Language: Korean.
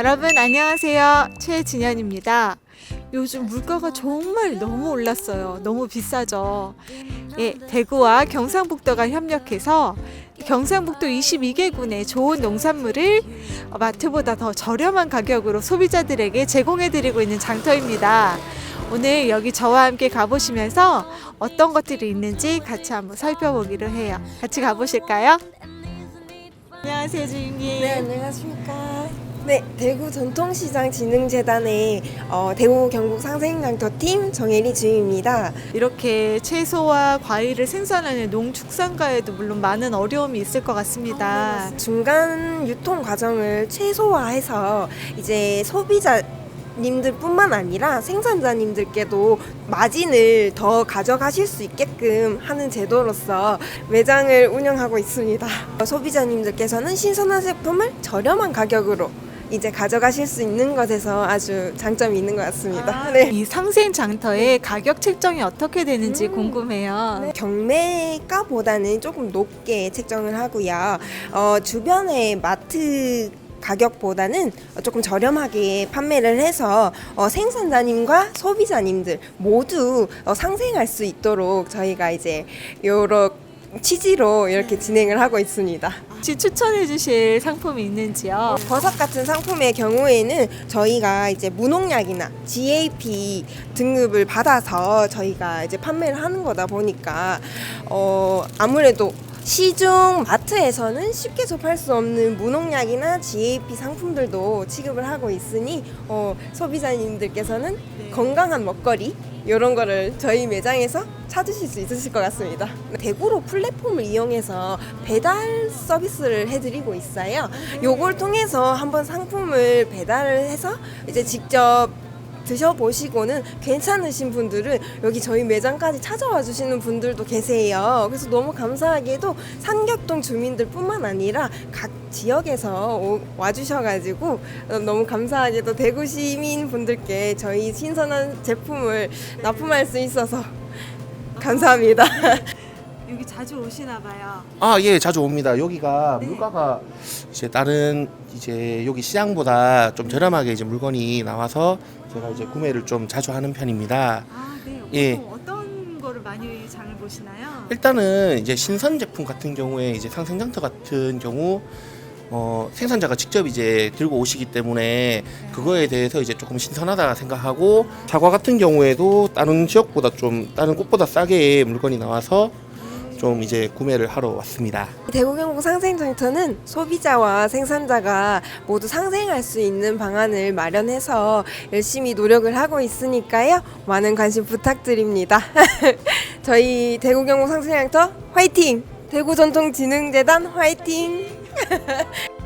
여러분 안녕하세요. 최진현입니다. 요즘 물가가 정말 너무 올랐어요. 너무 비싸죠. 예, 대구와 경상북도가 협력해서 경상북도 22개군의 좋은 농산물을 마트보다 더 저렴한 가격으로 소비자들에게 제공해 드리고 있는 장터입니다. 오늘 여기 저와 함께 가보시면서 어떤 것들이 있는지 같이 한번 살펴보기로 해요. 같이 가보실까요? 안녕하세요, 주인님. 네, 안녕하십니까. 네, 대구 전통시장 진흥재단의 어, 대구 경북 상생장터팀 정혜리 주임입니다. 이렇게 채소와 과일을 생산하는 농축산가에도 물론 많은 어려움이 있을 것 같습니다. 중간 유통 과정을 최소화해서 이제 소비자 님들뿐만 아니라 생산자님들께도 마진을 더 가져가실 수 있게끔 하는 제도로서 매장을 운영하고 있습니다. 소비자님들께서는 신선한 제품을 저렴한 가격으로 이제 가져가실 수 있는 것에서 아주 장점이 있는 것 같습니다. 네. 이 상생 장터의 가격 책정이 어떻게 되는지 궁금해요. 네, 경매가보다는 조금 높게 책정을 하고요. 어, 주변의 마트 가격보다는 조금 저렴하게 판매를 해서 어, 생산자님과 소비자님들 모두 어, 상생할 수 있도록 저희가 이제 여러 취지로 이렇게 진행을 하고 있습니다. 혹시 추천해 주실 상품이 있는지요? 버섯 같은 상품의 경우에는 저희가 이제 무농약이나 GAP 등급을 받아서 저희가 이제 판매를 하는 거다 보니까 어 아무래도 시중 마트에서는 쉽게 접할 수 없는 무농약이나 GAP 상품들도 취급을 하고 있으니 어, 소비자님들께서는 네. 건강한 먹거리 이런 거를 저희 매장에서 찾으실 수 있으실 것 같습니다. 대구로 플랫폼을 이용해서 배달 서비스를 해드리고 있어요. 요걸 통해서 한번 상품을 배달을 해서 이제 직접 드셔보시고는 괜찮으신 분들은 여기 저희 매장까지 찾아와 주시는 분들도 계세요. 그래서 너무 감사하게도 삼겹동 주민들뿐만 아니라 각 지역에서 오- 와주셔가지고 어, 너무 감사하게도 대구 시민 분들께 저희 신선한 제품을 납품할 수 있어서 감사합니다. 여기 자주 오시나 봐요. 아, 예, 자주 옵니다. 여기가 물가가 이제 다른 이제 여기 시장보다 좀 저렴하게 이제 물건이 나와서 제가 이제 구매를 좀 자주 하는 편입니다. 아, 네. 예. 어떤 거를 많이 장을 보시나요? 일단은 이제 신선 제품 같은 경우에 이제 상생장터 같은 경우 어, 생산자가 직접 이제 들고 오시기 때문에 그거에 대해서 이제 조금 신선하다 생각하고 사과 같은 경우에도 다른 지역보다 좀 다른 꽃보다 싸게 물건이 나와서 좀 이제 구매를 하러 왔습니다. 대구 경북 상생장터는 소비자와 생산자가 모두 상생할 수 있는 방안을 마련해서 열심히 노력을 하고 있으니까요. 많은 관심 부탁드립니다. 저희 대구 경북 상생장터 화이팅! 대구 전통진흥재단 화이팅!